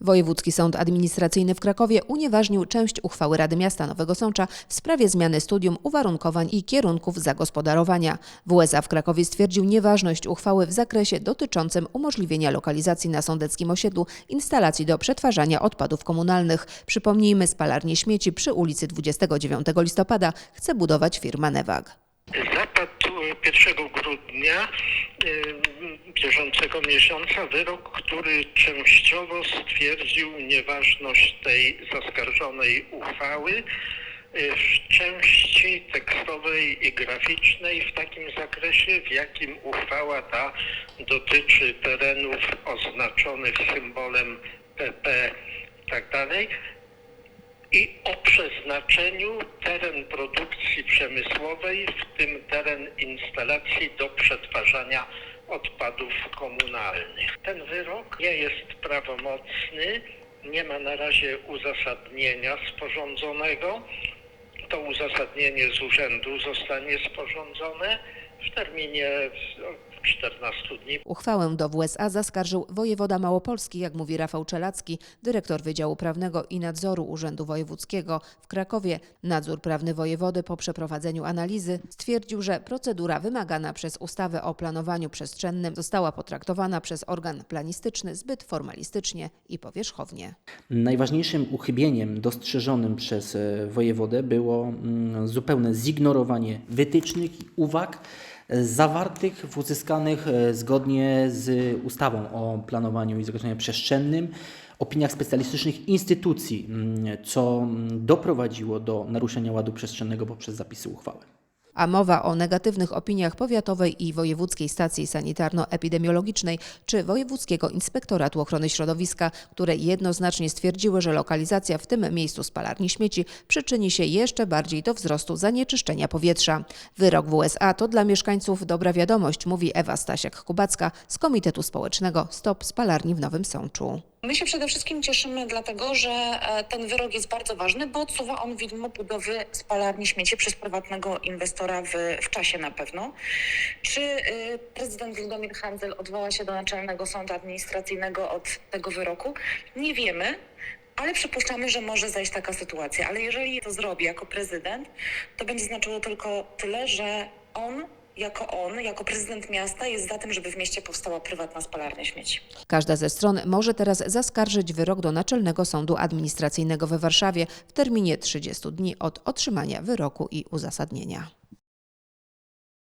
Wojewódzki Sąd Administracyjny w Krakowie unieważnił część uchwały Rady Miasta Nowego Sącza w sprawie zmiany studium uwarunkowań i kierunków zagospodarowania. WSA w Krakowie stwierdził nieważność uchwały w zakresie dotyczącym umożliwienia lokalizacji na sądeckim osiedlu instalacji do przetwarzania odpadów komunalnych. Przypomnijmy, spalarnię śmieci przy ulicy 29 listopada chce budować firma Newag. Zapadł 1 grudnia y, bieżącego miesiąca wyrok, który częściowo stwierdził nieważność tej zaskarżonej uchwały y, w części tekstowej i graficznej w takim zakresie, w jakim uchwała ta dotyczy terenów oznaczonych symbolem PP itd i o przeznaczeniu teren produkcji przemysłowej, w tym teren instalacji do przetwarzania odpadów komunalnych. Ten wyrok nie jest prawomocny, nie ma na razie uzasadnienia sporządzonego. To uzasadnienie z urzędu zostanie sporządzone w terminie 14 dni. Uchwałę do WSA zaskarżył wojewoda Małopolski, jak mówi Rafał Czelacki, dyrektor Wydziału Prawnego i Nadzoru Urzędu Wojewódzkiego w Krakowie. Nadzór prawny wojewody po przeprowadzeniu analizy stwierdził, że procedura wymagana przez ustawę o planowaniu przestrzennym została potraktowana przez organ planistyczny zbyt formalistycznie i powierzchownie. Najważniejszym uchybieniem dostrzeżonym przez e, wojewodę było mm, zupełne zignorowanie wytycznych i uwag zawartych w uzyskanych e, zgodnie z ustawą o planowaniu i zagospodarowaniu przestrzennym opiniach specjalistycznych instytucji, mm, co mm, doprowadziło do naruszenia ładu przestrzennego poprzez zapisy uchwały. A mowa o negatywnych opiniach Powiatowej i Wojewódzkiej Stacji Sanitarno-Epidemiologicznej czy Wojewódzkiego Inspektoratu Ochrony Środowiska, które jednoznacznie stwierdziły, że lokalizacja w tym miejscu spalarni śmieci przyczyni się jeszcze bardziej do wzrostu zanieczyszczenia powietrza. Wyrok WSA to dla mieszkańców dobra wiadomość, mówi Ewa Stasiak-Kubacka z Komitetu Społecznego Stop Spalarni w Nowym Sączu. My się przede wszystkim cieszymy, dlatego że e, ten wyrok jest bardzo ważny, bo odsuwa on widmo budowy spalarni śmieci przez prywatnego inwestora w, w czasie na pewno. Czy y, prezydent Ludomir Handzel odwoła się do Naczelnego Sądu Administracyjnego od tego wyroku? Nie wiemy. Ale przypuszczamy, że może zajść taka sytuacja. Ale jeżeli to zrobi jako prezydent, to będzie znaczyło tylko tyle, że on, jako on, jako prezydent miasta, jest za tym, żeby w mieście powstała prywatna spalarnia śmieci. Każda ze stron może teraz zaskarżyć wyrok do Naczelnego Sądu Administracyjnego we Warszawie w terminie 30 dni od otrzymania wyroku i uzasadnienia.